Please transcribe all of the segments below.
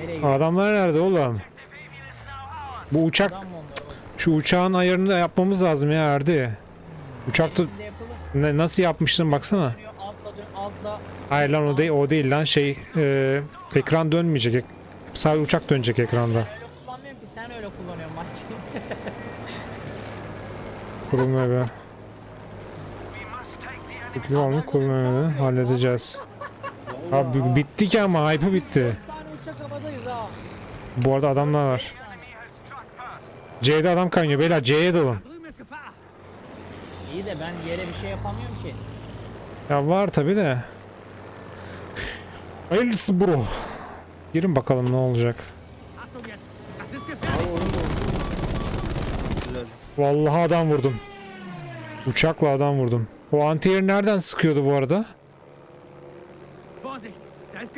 Nereye gidiyor? Adamlar nerede oğlum? Bu uçak, Adam mı onlar? oğlum? şu uçağın ayarını da yapmamız lazım ya Erdi. Uçakta ne, nasıl yapmıştın baksana. Dönüyor, Altla dön, altla. Hayır lan o değil, o değil lan şey e, ekran dönmeyecek. Ek- Sadece uçak dönecek ekranda. Öyle kullanmıyorum ki sen öyle kullanıyorsun maç. Kurulma be. Kurulma be. Halledeceğiz. Abi bitti ki ama hype'ı bitti. Bir tane uçak havadayız ha. Bu arada adamlar var. C'de adam kaynıyor. Beyler C'ye dalın. İyi de ben yere bir şey yapamıyorum ki. Ya var tabi de. Hayırlısı bro. Girin bakalım ne olacak. Vallahi adam vurdum. Uçakla adam vurdum. O antiyer nereden sıkıyordu bu arada?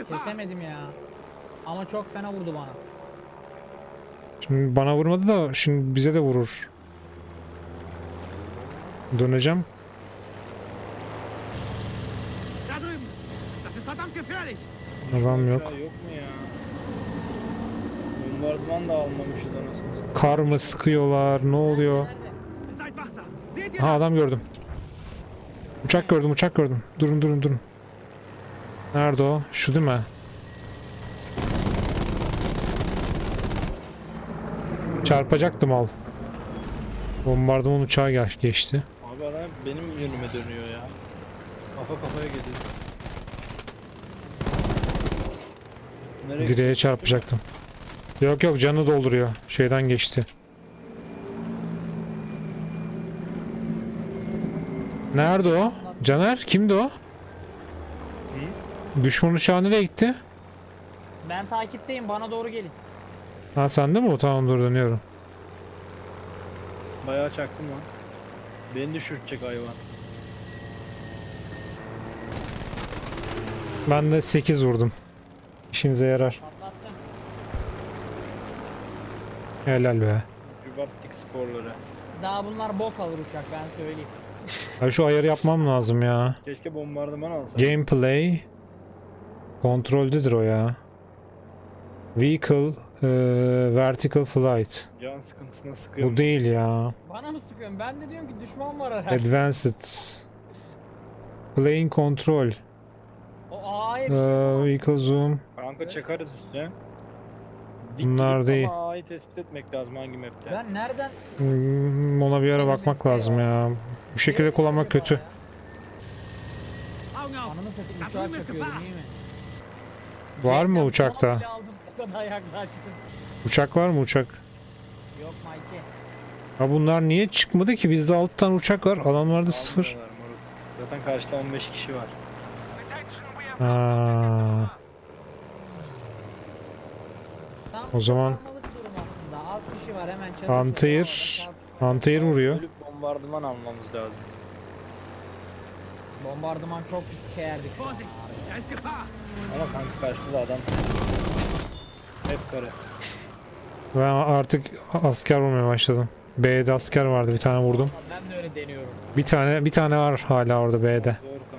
Kesemedim ya. Ama çok fena vurdu bana. Şimdi bana vurmadı da şimdi bize de vurur. Döneceğim. Da drüben. Das ist verdammt gefährlich. Adam yok. Uçağı Yok mu ya? Bombardıman da almamışız anasını satayım. Kar mı sıkıyorlar? Ne oluyor? Nerede? Seid wachsam. Seht ihr Ha adam gördüm. Uçak gördüm, uçak gördüm. Durun durun durun. Nerede o? Şu değil mi? Çarpacaktım al. Bombardıman uçağı gel- geçti. Abi hep benim yönüme dönüyor ya. Kafa kafaya gidiyor. Nereye Direğe çarpacaktım. Yok yok canı dolduruyor. Şeyden geçti. Nerede o? Caner kimdi o? Düşman uçağı nereye gitti? Ben takipteyim bana doğru gelin. Ha sende mi o? Tamam dur dönüyorum. Bayağı çaktım lan. Beni düşürtecek hayvan. Ben de 8 vurdum. İşinize yarar. Patlattım. Helal be. Rübaptik skorları. Daha bunlar bok alır uçak ben söyleyeyim. Ay şu ayarı yapmam lazım ya. Keşke bombardıman alsam. Gameplay kontroldedir o ya. Vehicle e, vertical flight. Can sıkıntısına sıkıyor. Bu değil ya. Bana mı sıkıyorsun? Ben de diyorum ki düşman var herhalde. Advanced. Plane control. O E, bir şey yapamaz. vehicle zoom. Kanka çakarız üstüne. Dik Bunlar gidip değil. Ama A'yı tespit etmek lazım hangi map'te. Ben nereden... Hmm, Ona bir ara bakmak lazım ya. Bu şekilde kullanmak kötü. Augen auf. Ananı satayım uçağa Gefahr. iyi mi? Var mı Cepten uçakta? bile aldım, kadar yaklaştım. Uçak var mı uçak? Yok Mikey. Ha bunlar niye çıkmadı ki? Bizde 6 tane uçak var. Adamlarda 0. Almıyorlar moruk. Zaten karşıda 15 kişi var. Ha. Tam O zaman- kurtarmalık durum aslında. Az kişi var hemen çatışıyor. Antair. Antair vuruyor. Ölüp bombardıman almamız lazım. Bombardıman çok pis. Vorsicht. Da ist Gefahr. Ama kanka karşıda adam. Hep kare. Ben artık asker vurmaya başladım. B'de asker vardı. Bir tane vurdum. Ben de öyle deniyorum. Bir tane bir tane var hala orada B'de. Zor kanka.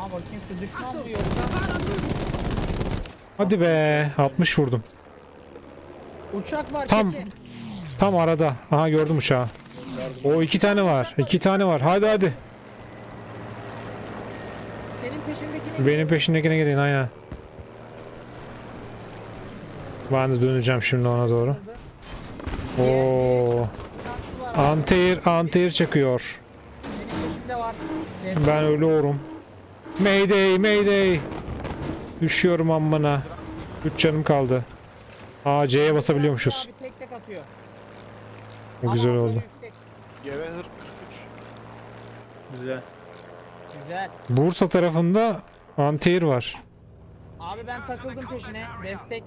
Aha bakayım şu düşman drüben. Hadi be 60 vurdum. Uçak var Tam- çekin. Tam arada. Aha gördüm uçağı. O iki tane var. iki tane var. Hadi hadi. Senin peşindekine Benim peşindekine gidin aynen. Ben de döneceğim şimdi ona doğru. Oo. Antir, antir çakıyor. Ben ölüyorum. Mayday, mayday. Düşüyorum amına. 3 canım kaldı. Aa C'ye basabiliyormuşuz. Abi tek tek atıyor. O güzel oldu. hasarı yüksek. Geve hır 43. Güzel. Güzel. Bursa tarafında antir var. Abi ben takıldım peşine. Destek.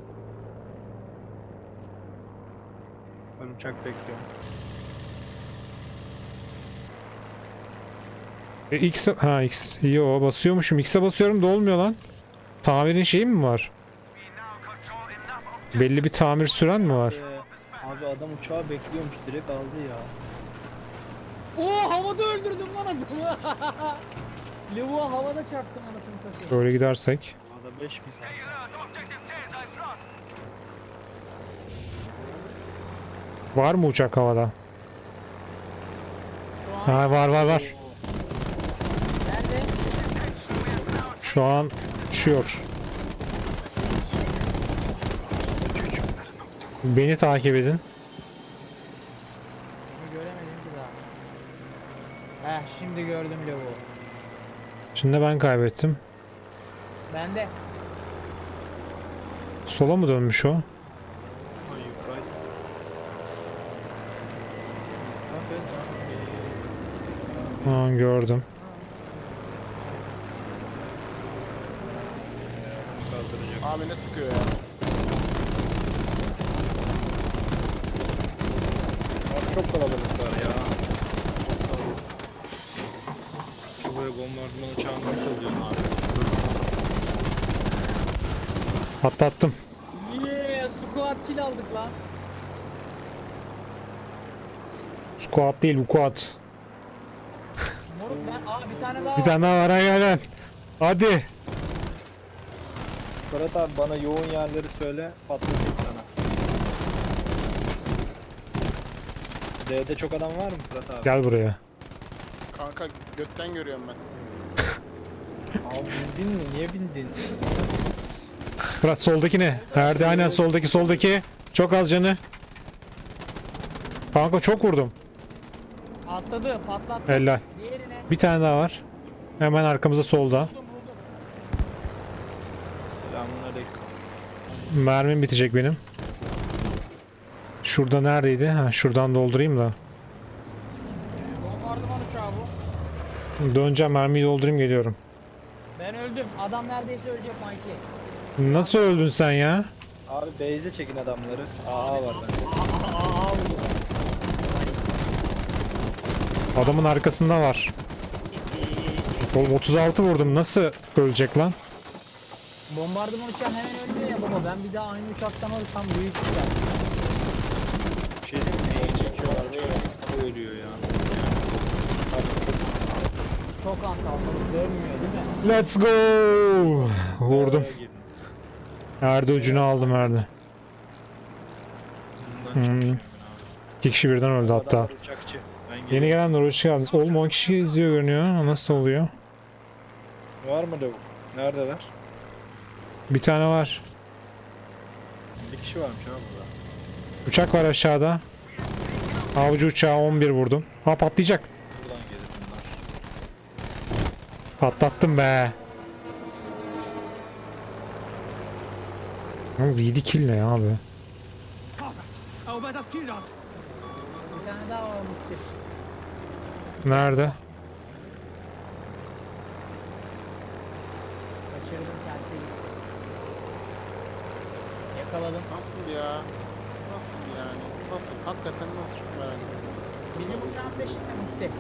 Ben uçak bekliyorum. E, X ha X. Yo basıyormuşum. X'e basıyorum da olmuyor lan. Tamirin şeyi mi var? Belli bir tamir süren mi var? Ee, abi adam uçağı bekliyormuş direkt aldı ya. Oo havada öldürdüm lan adamı. Lavuğa havada çarptım anasını satayım. Böyle gidersek. Havada 5 mi sen? Var mı uçak havada? Ha var var var. nerede? Şu an uçuyor. Beni takip edin. Bunu göremedim ki daha. Heh şimdi gördüm lavuğu. Şimdi ben kaybettim. Bende. Sola mı dönmüş o? Ay yukarı. Ha, gördüm. Abi ne sıkıyor ya? Abi çok kalabalıklar ya. Şu böyle bombardıman uçağını nasıl diyorsun abi? Atlattım. Yeah, squat kill aldık lan. Squat değil vukuat. Moruk ben aa bir tane daha Bir var. tane daha var ha, gel gel. Hadi. Fırat abi bana yoğun yerleri söyle patlatayım sana. D'de çok adam var mı Fırat abi? Gel buraya. Kanka götten görüyorum ben. Abi bindin mi? Niye bindin? Fırat soldaki ne? Nerede? Aynen soldaki soldaki. Çok az canı. Kanka çok vurdum. Atladı patlattı. Helal. Bir tane daha var. Hemen arkamızda solda. Buldum buldum. Selamun aleyküm. Mermim bitecek benim. Şurada neredeydi? Ha, şuradan doldurayım da. Bombardıman uçağı bu. Döneceğim mermiyi doldurayım geliyorum. Ben öldüm. Adam neredeyse ölecek Mikey. Nasıl öldün sen ya? Abi base'e çekin adamları. AA var bende. Adamın arkasında var. Oğlum 36 vurdum. Nasıl ölecek lan? Bombardıman uçağı hemen ölmüyor ya baba. Ben bir daha aynı uçaktan alırsam büyük. Bir şey diyeyim mi? Neyi çekiyorlar böyle ölüyor ya. Çok antalmalık dönmüyor değil mi? Let's go. Vurdum. Erde ucunu aldım Erde. Bundan Hmm. İki kişi birden öldü hatta. Yeni geliyorum. gelenler hoş geldiniz. Oğlum 10 kişi izliyor görünüyor. Nasıl oluyor? Var mı lavuk? Neredeler? Bir tane var. Bir kişi varmış abi burada. Uçak var aşağıda. Avcı uçağı 11 vurdum. Ha patlayacak. Buradan gelir bunlar. Patlattım be. Yalnız 7 kill ne ya abi? Vorwärts! Erobert das Ziel dort! Bir tane daha var Mustafa. Nerede? Kaçırdım tersi. Yakaladım. Nasıl ya? Nasıl yani? Nasıl? Hakikaten nasıl? Çok merak ediyorum. Nasıl? Bizim uçağın peşinde Mustafa.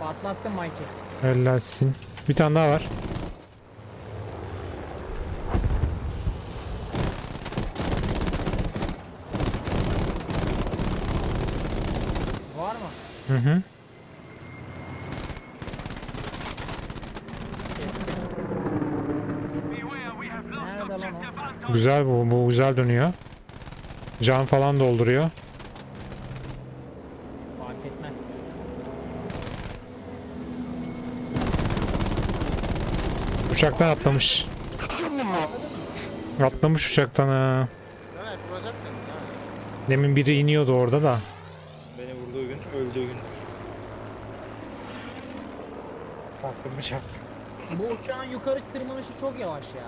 Patlattım Mikey. Helalsin. Bir tane daha. Var mı? Hı hı. Nerede lan o? Güzel bu. Bu güzel dönüyor. Can falan dolduruyor. Fark etmez. Uçaktan atlamış. Atlamış uçaktan ha. Vuracak seni ya. Demin biri iniyordu orada da. Beni vurduğu gün öldüğü gündür. Hakkımı çak. Bu uçağın yukarı tırmanışı çok yavaş ya.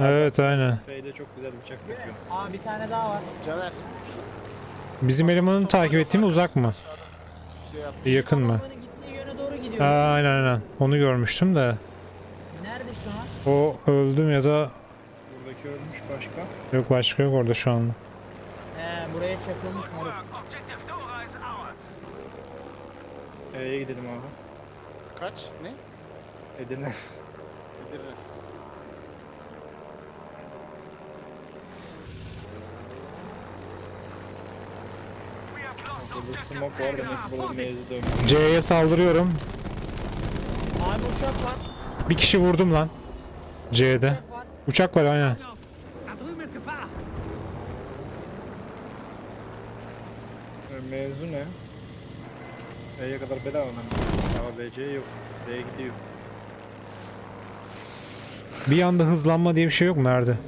Evet aynen. F'de çok güzel bıçak yapıyor. Aa bir tane daha var. Caner şu Bizim elemanın takip ettiği mi uzak mı? şey yap. Yakın mı? Adamların gittiği yöne doğru gidiyor. Aa, aynen aynen. Onu görmüştüm de. Nerede şu an? O öldüm ya da Buradaki ölmüş başka. yok başka yok orada şu anda. He buraya çakılmış moruk. E'ye gidelim abi. Kaç? Ne? Edirne. Edirne. Bu smoke var demek ki burada mevzu dönmüş. C'ye saldırıyorum. Abi uçak var. Bir kişi vurdum lan. C'de. Uçak var. Aynen. E, Mevzu ne? E'ye kadar bedava mı? Ama BC yok. D'ye gidiyor. Bir anda hızlanma diye bir şey yok mu Erdi?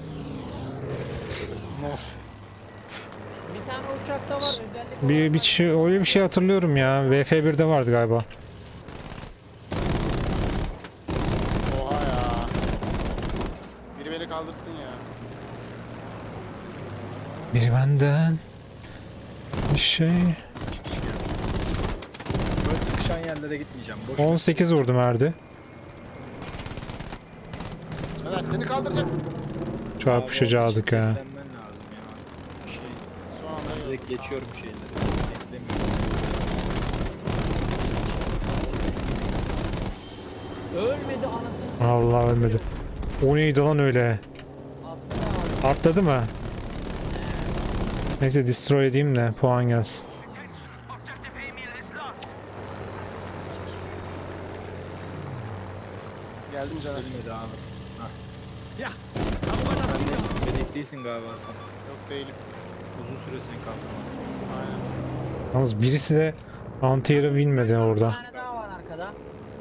Bir tane uçak da var. Bir, bir şey, öyle bir şey hatırlıyorum ya. VF1'de vardı galiba. Oha ya. Biri beni kaldırsın ya. Biri benden. Bir şey. Böyle sıkışan yerlere gitmeyeceğim. Boş ver. 18 vurdum Erdi. Caner seni kaldıracak. Çarpışacaktık ha. seslenmen lazım ya. Bir şey, Son anda direkt geçiyorum şeyleri. Beklemiyorum. Ölmedi anasını Allah ölmedi. O neydi lan öyle? Atladı mı? Neyse destroy edeyim de puan gelsin. geldim Caner. Ölmedi abi. Ja, darüber das Sen Ziel aus! de melek değilsin galiba sen. Yok değilim. Uzun süre seni kaldırmadım. Aynen. Yalnız birisi de anti bilmedi Bir orada. tane daha var arkada.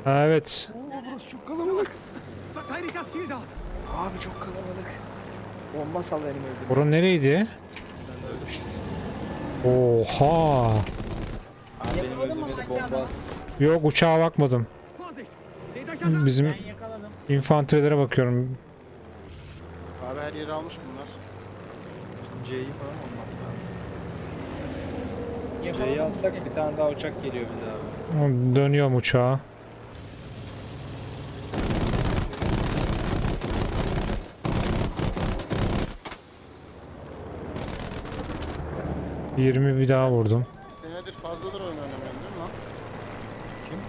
Ha, evet. Oo burası çok kalabalık. Abi çok kalabalık. Bomba sal benim öldüm. Bura nereydi? Sen de ölmüştün. Oha. Abi benim Yakaladın mı bomba adamı? at. Yok uçağa bakmadım. An! Bizim Ben yakaladım. infantrilere bakıyorum. Abi her yeri almış bunlar. C'yi falan olmak lazım. C'yi alsak bir tane daha uçak geliyor bize abi. Dönüyorum uçağa. Yirmi bir daha vurdum. Bir senedir fazladır oyun oynamıyorum değil mi lan? Kim?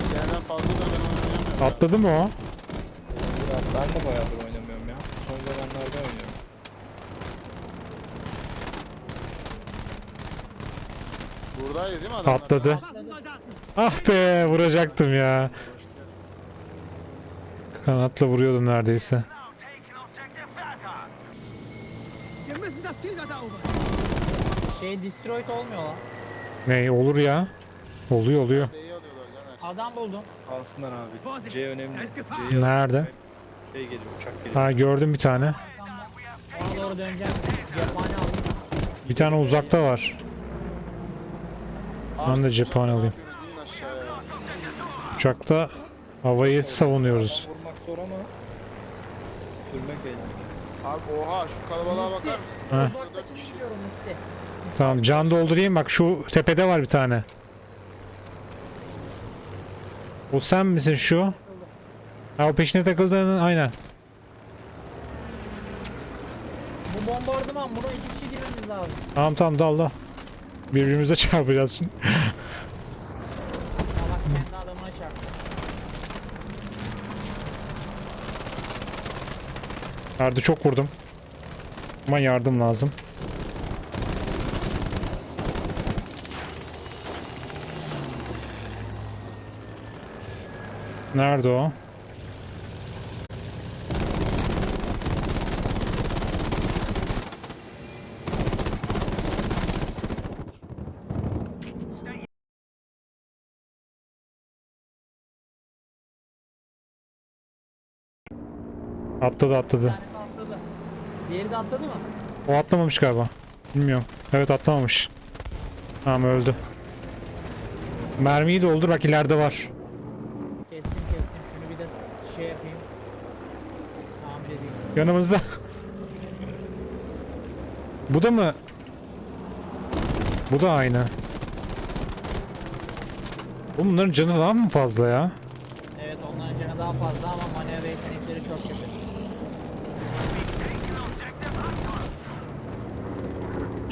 Bir seneden fazladır ben oyun oynamıyorum. Atladı mı o? Ya ben de bayağıdır oynamıyorum ya. Son zamanlarda oynuyorum. Buradaydı değil mi adamlar? Atladı. Ah be vuracaktım ya. Kanatla vuruyordum neredeyse. Şey destroyed olmuyor lan. Ne olur ya. Oluyor oluyor. D'yi alıyorlar Caner. Adam buldum. Alsınlar abi. C önemli. C'yi Nerede? Şey geliyor uçak geliyor. Ha gördüm bir tane. Ona doğru döneceğim. Cephane aldım. Bir tane uzakta var. Ben de cephane alayım. Uçakta havayı savunuyoruz. Vurmak zor ama sürmek eğlenceli. Abi oha şu kalabalığa bakar mısın? Ha. Tamam can doldurayım bak şu tepede var bir tane. O sen misin şu? Ha o peşine takıldığın aynen. Bu bombardıman buna iki kişi girmemiz lazım. Tamam tamam dal dal. Birbirimize çarpacağız şimdi. Bak kendi adamına çarptı. Erdi çok vurdum. Ama yardım lazım. Nerede o? Atladı Bir atladı. tanesi atladı. Diğeri de atladı mı? O atlamamış galiba. Bilmiyorum. Evet atlamamış. Tamam öldü. Mermiyi doldur bak ileride var. Kestim kestim. Şunu bir de şey yapayım. Tamir edeyim. Yanımızda. Bu da mı? Bu da aynı. Oğlum Bunların canı daha mı fazla ya? Evet onların canı daha fazla ama manevra yetenekleri çok kötü.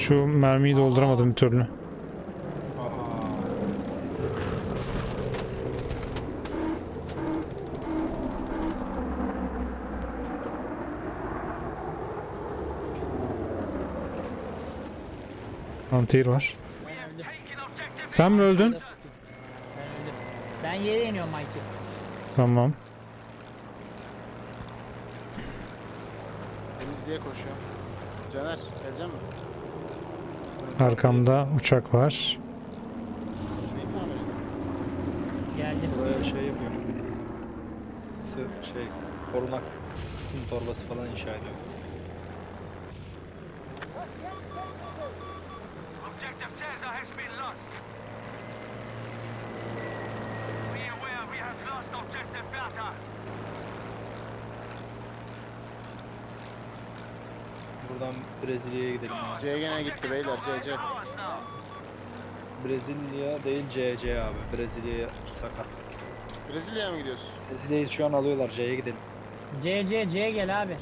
Şu mermiyi dolduramadım bir türlü. Antir var. Sen mi öldün? Ben yere iniyorum Mikey. Tamam. Temizliğe koşuyor. Caner gelecek mi? Arkamda uçak var. Geldim. Buraya şey yapıyorum. Sı- Şey, korunak. Kum torbası falan inşa ediyorum. Brezilya'ya gidelim. C gene gitti beyler C C. Brezilya değil CC abi. Brezilya sakat. Brezilya'ya mı gidiyorsun? Brezilya'yı şu an alıyorlar. C'ye gidelim. C C C gel abi.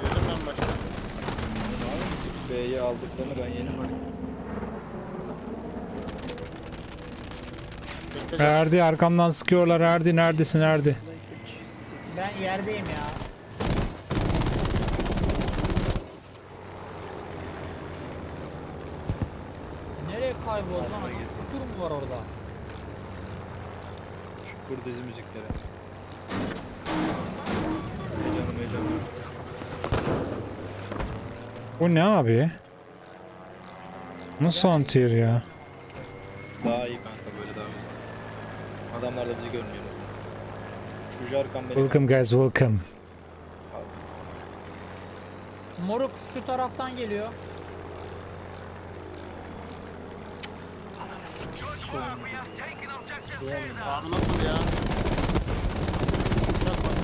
Evet ben başta. B'yi aldıklarını ben yeni fark ettim. Bekle Erdi arkamdan sıkıyorlar. Erdi neredesin Erdi? Ben yerdeyim ya. Nereye kayboldu lan? Almaya adam? gitsin. Çukur mu var orada? Şükür dizi müzikleri. Heyecanım heyecanım. Bu ne abi? Nasıl antiyer ya? Daha iyi kanka böyle daha güzel. Adamlar da bizi görmüyor. Şu jarkan beni Welcome guys welcome. Moruk şu taraftan geliyor. Abi nasıl ya? Uçak var.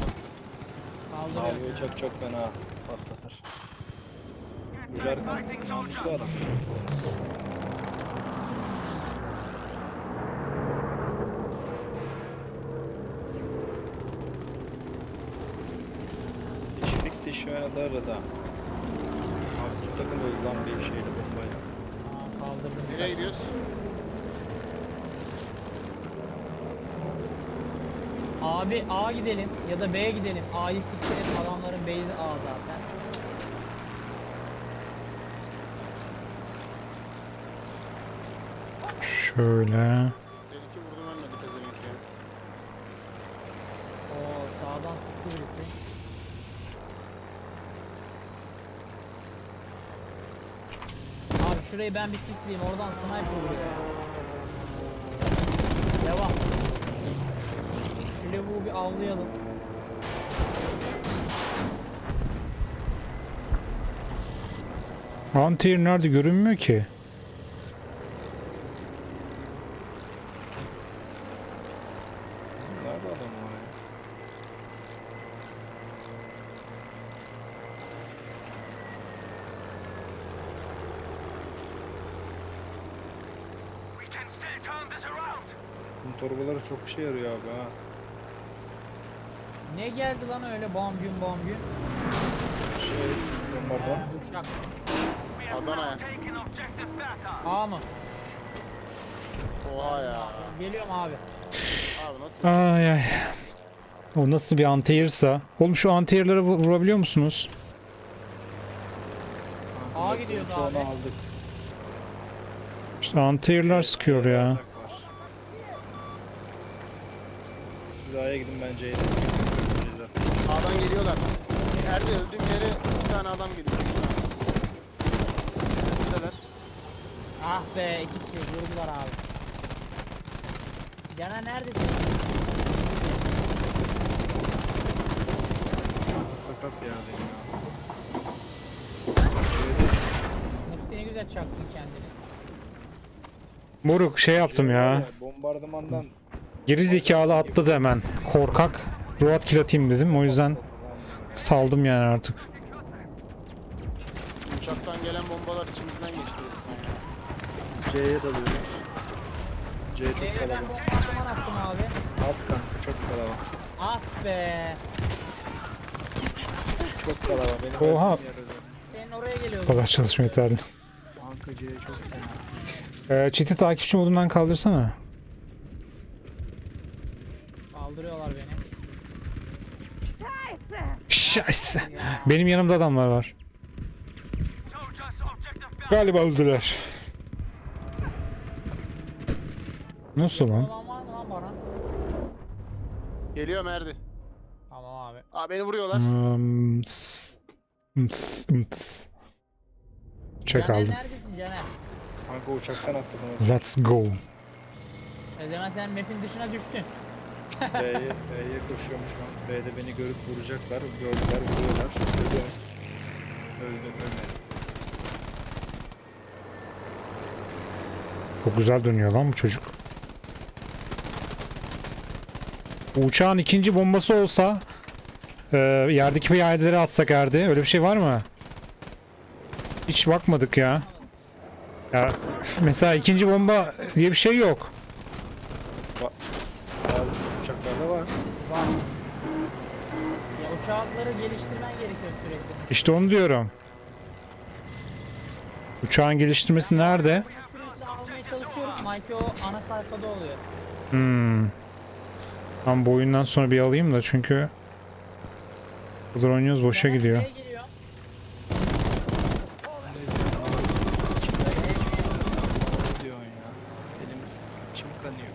Kaldırıyor. Abi uçak çok fena patlatır. Jarkan namuslu adam. Teşvik teşviğaları da. Abi bu takım öldü lan bir şeyle bombayla. Aa, kaldırdım. Nereye biraz. Abi A gidelim ya da B'ye gidelim. A'yı siktir et adamların base'i A zaten. Şöyle. 82 vurdum ölmedi pezevenk ya. Oo sağdan sıktı birisi. Abi şurayı ben bir sisleyeyim oradan sniper vuruyor ya. Devam. Şu lavuğu bir avlayalım. Antiyer nerede görünmüyor ki? Nerede adam var ya? We can still turn this around. Kum torbaları çok işe yarıyor abi ha. Ne geldi lan öyle bam gün bam gün? Şey, bombardıman. Uçak. Adana'ya. A mı? Oha ya. Geliyorum abi. Abi nasıl? Ay ay. O nasıl bir antiyersa? Oğlum şu antiyerlere vu- vurabiliyor musunuz? A gidiyordu abi. aldık. İşte antiyerler sıkıyor ya. Bardak var. Siz A'ya gidin ben Sağdan geliyorlar. Nerede öldüğüm yere bir tane adam geliyor. Neresindeler? Ah be iki kişi vurdular abi. Caner neredesin? Sakat ya benim ya. Musti ne güzel çaktın kendini. Moruk şey yaptım ya. Bombardımandan Geri zekalı atladı hemen. Korkak. Road kill atayım dedim. O yüzden saldım yani artık. Uçaktan gelen bombalar içimizden geçti resmen ya. C'ye dalıyorum. C çok ben kalabalık. bombardıman attım abi. At kanka çok kalabalık. As be. Çok kalabalık. Benim Oha. öldüğüm yer öyle. Senin oraya Bu geliyordu. kadar çalışma yeterli. Kanka C çok fena. Ee, çiti takipçi modundan kaldırsana. Kaldırıyorlar beni. Şahs. Benim yanımda adamlar var. Galiba öldüler. Nasıl lan? Olan var mı lan bana? Geliyor Merdi. Tamam abi. Aa beni vuruyorlar. Hmm, tıs, tıs, tıs. Çek Caner aldım. neredesin Caner? Kanka uçaktan atladım. Let's go. O zaman sen map'in dışına düştün. B'ye, B'ye koşuyorum şu an. B'de beni görüp vuracaklar. Gördüler, vuruyorlar. Öldüm. Öldüm, ölmedim. Çok güzel dönüyor lan bu çocuk. Bu uçağın ikinci bombası olsa e, yerdeki piyadeleri atsak erdi. Öyle bir şey var mı? Hiç bakmadık ya. Ya mesela ikinci bomba diye bir şey yok. İşte onu diyorum. Uçağın geliştirmesi nerede? Sürekli almaya çalışıyorum. Nike o ana sayfada oluyor. Hmm. Ben bu oyundan sonra bir alayım da çünkü bu kadar oynuyoruz boşa gidiyor. nereye giriyor? Ne diyorsun ya? Benim içim kanıyor.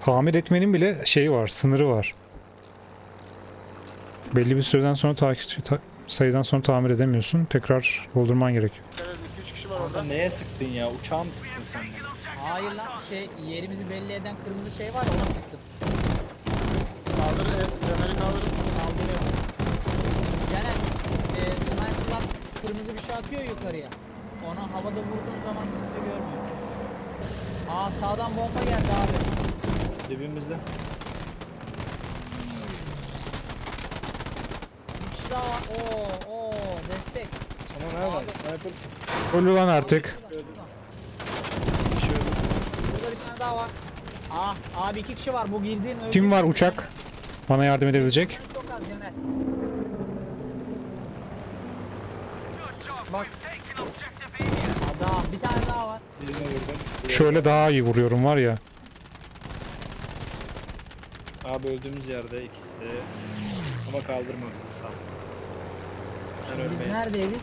Tamir etmenin bile şeyi var, sınırı var. Belli bir süreden sonra takip ta- sayıdan sonra tamir edemiyorsun. Tekrar doldurman gerekiyor. Evet 2-3 kişi var orada. Orada neye sıktın ya? Uçağa mı sıktın sen bana? Hayır lan şey yerimizi belli eden kırmızı şey var ya ona sıktım. Kaldır, evet, Caner'i kaldırın. Kaldırıyorum. Caner e, sniper'lar kırmızı bir şey atıyor yukarıya. Ona havada vurduğun zaman kimse görmüyor seni. Aa sağdan bomba geldi abi. Dibimizde. Bir kişi daha var. Oo oo destek. Sana nereden? Sniper sıktı. Öl artık. Burada bir tane daha var. Ah abi iki kişi var bu girdiğim öldü. Kim var uçak? Bana yardım edebilecek. Çok az Caner. Bak. Bir tane daha var. Şöyle daha iyi vuruyorum var ya. Abi öldüğümüz yerde ikisi. Ama kaldırma bizi sağ. Ölmeyin. neredeydik?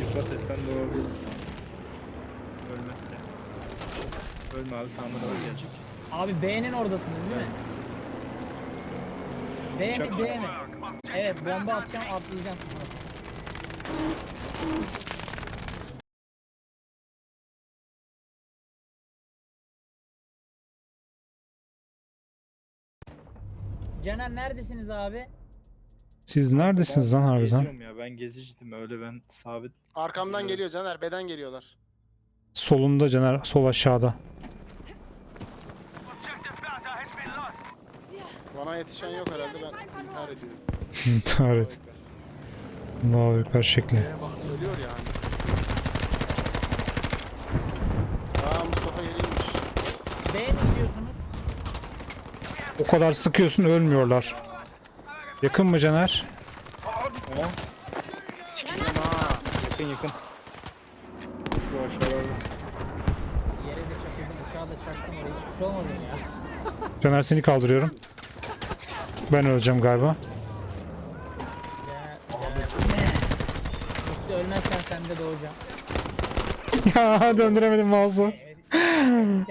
Yufrates'ten doğru. Ölmezse. Ölme abi sağından öl gelecek. Abi B'nin oradasınız değil mi? B mi D mi? Evet bomba atacağım atlayacağım. Caner neredesiniz abi? Siz neredesiniz lan harbiden? Geziyorum ya ben geziciydim öyle ben sabit. Arkamdan geliyor Caner. Beden geliyorlar. Solunda Caner, sol aşağıda. Bana yetişen yok herhalde ben intihar ediyorum. İntihar et. Allahu Ekber şekli. Bak ölüyor yani. Aa Mustafa yeriymiş. B mi gidiyorsunuz? O kadar sıkıyorsun ölmüyorlar. Yakın mı Caner? Ha. Yakın yakın. Şu aşağılarda. Yere de çakıldım uçağa da çaktım oraya hiçbir şey olmadı mı ya. Caner seni kaldırıyorum. Ben öleceğim galiba. Üstü ölmezsen sen de doğacağım. ya döndüremedim mouse'u.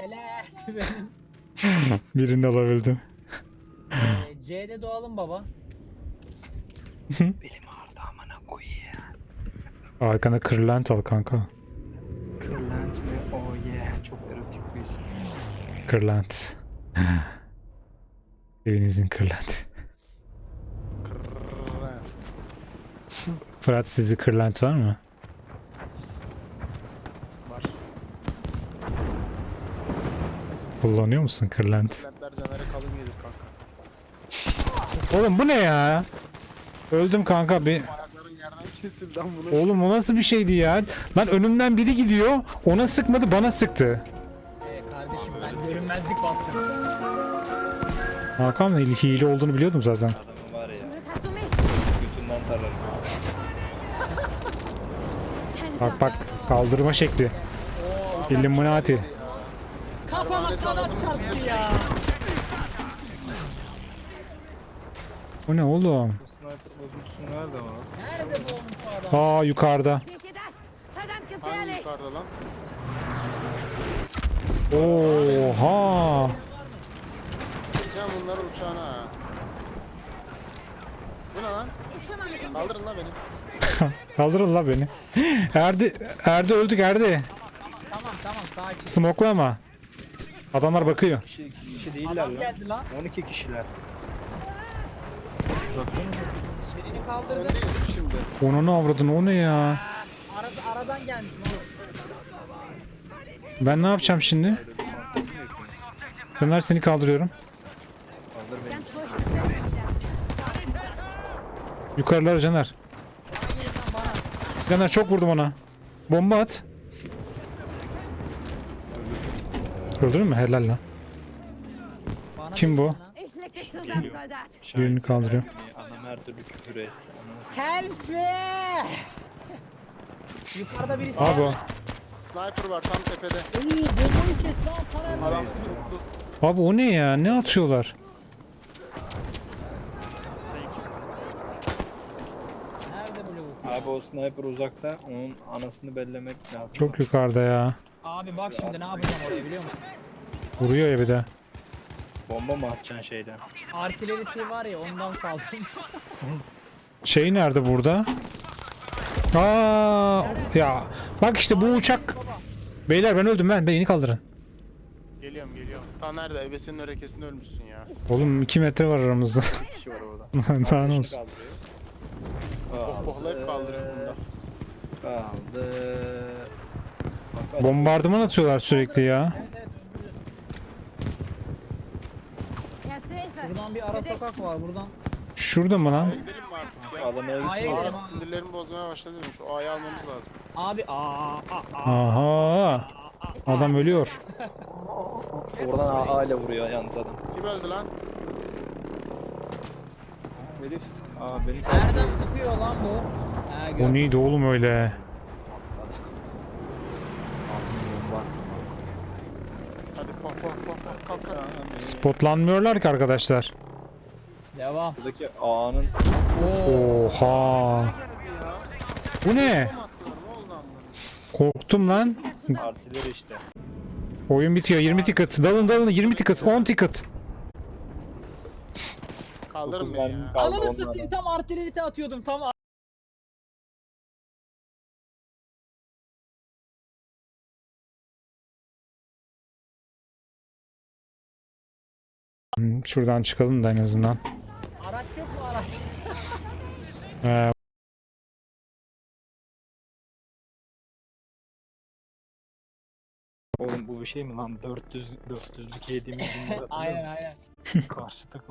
Birini alabildim. Ee, C'de doğalım baba. Belim ağrıdı amına koyayım. Arkana kırlent al kanka. Kırlent mi? Oh yeah. Çok erotik bir isim. Kırlent. Evinizin kırlent. Fırat sizde kırlent var mı? Var. Kullanıyor musun kırlent? Lentler Caner'e kalın gelir kanka. Oğlum bu ne ya? Öldüm kanka bir. Ayakların yerden kesildi lan bunu. Oğlum o nasıl bir şeydi ya? Lan önümden biri gidiyor. Ona sıkmadı bana sıktı. Ee, kardeşim ben görünmezlik bastım. Hakan da hile olduğunu biliyordum zaten. Adamın var ya. Götünden tararım. Bak bak kaldırma şekli. Illuminati. Kafama kanat çarptı ya. Bu ne oğlum? Sniper bozuntusu nerede var? Nerede bu olmuş o adam? Aa yukarıda. Gefährlich. yukarıda lan. Oha. Sıkacağım bunları uçağına ha. Bu ne lan? Kaldırın la beni. Kaldırın la beni. Erdi, Erdi öldük Erdi. Tamam tamam sakin. Smoklama. Adamlar bakıyor. Kişi, kişi değiller Adam lan. geldi lan. 12 kişiler. Sen kaldırdı. öndeyiz değil mi şimdi? Avradın o ne ya? Arası aradan gelmiş oğlum. Ben ne yapacağım şimdi? Ömer seni kaldırıyorum. Kaldır beni. Ganz ruhig, das wird schon wieder. Yukarılara Caner. Caner çok vurdum ona. Bomba at. Öldürür mü? Helal lan. Bana Kim bu? dedin lan. Ich leg dich zusammen, Soldat. Birini kaldırıyor. Her türlü küfür et. Me! Yukarıda birisi Abi o. var. Sniper var tam tepede. Oo bombayı kes lan Taner. Adam sıkıntı. Abi o ne ya? Ne atıyorlar? Nerede bu lavuk? Abi o sniper uzakta. Onun anasını bellemek lazım. Çok yukarıda ya. Abi bak şimdi ne yapacağım oraya biliyor musun? Vuruyor ya bir de. Bomba mı atacaksın şeyden? Artillerisi var ya ondan saldım. Şey nerede burada? Aa ya bak işte bu uçak. Beyler ben öldüm ben. Beni kaldırın. Geliyorum geliyorum. Ta nerede? Ebesinin örekesinde ölmüşsün ya. Oğlum 2 metre var aramızda. Kişi var orada. Daha ne olsun. kaldırıyor. Pohpohlayıp kaldırıyor bunda. Kaldı. Bombardıman atıyorlar sürekli ya. Evet evet öldürdüm. Erste Hilfe. Buradan bir ara sokak var buradan. Şurada mı lan? Gidelim mi artık ya? Adamı A'ya gidelim abi. sinirlerimi bozmaya başladı dedim. Şu A'yı almamız lazım. Abi aa aa aa. Aha. Adam ölüyor. Oradan A- A ile vuruyor yalnız adam. Kim öldü lan? Herif. Aa beni Nereden sıkıyor lan bu? Ha, O gör. neydi oğlum öyle? Hadi poh poh poh poh kalk kalk. Spotlanmıyorlar ki arkadaşlar. Devam. Buradaki A'nın Oo. Oha. Bu ne? Korktum lan. Partileri işte. Oyun bitiyor. 20 ticket. Dalın dalın 20 ticket. 10 ticket. Kaldırın Dokuz beni mermi ya. kaldı Ananı satayım tam artillerite atıyordum tam Şuradan çıkalım da en azından. araç yok mu araç? Ee, Oğlum bu bir şey mi lan? 400 400'lük yediğimiz aynen aynen. Karşı takım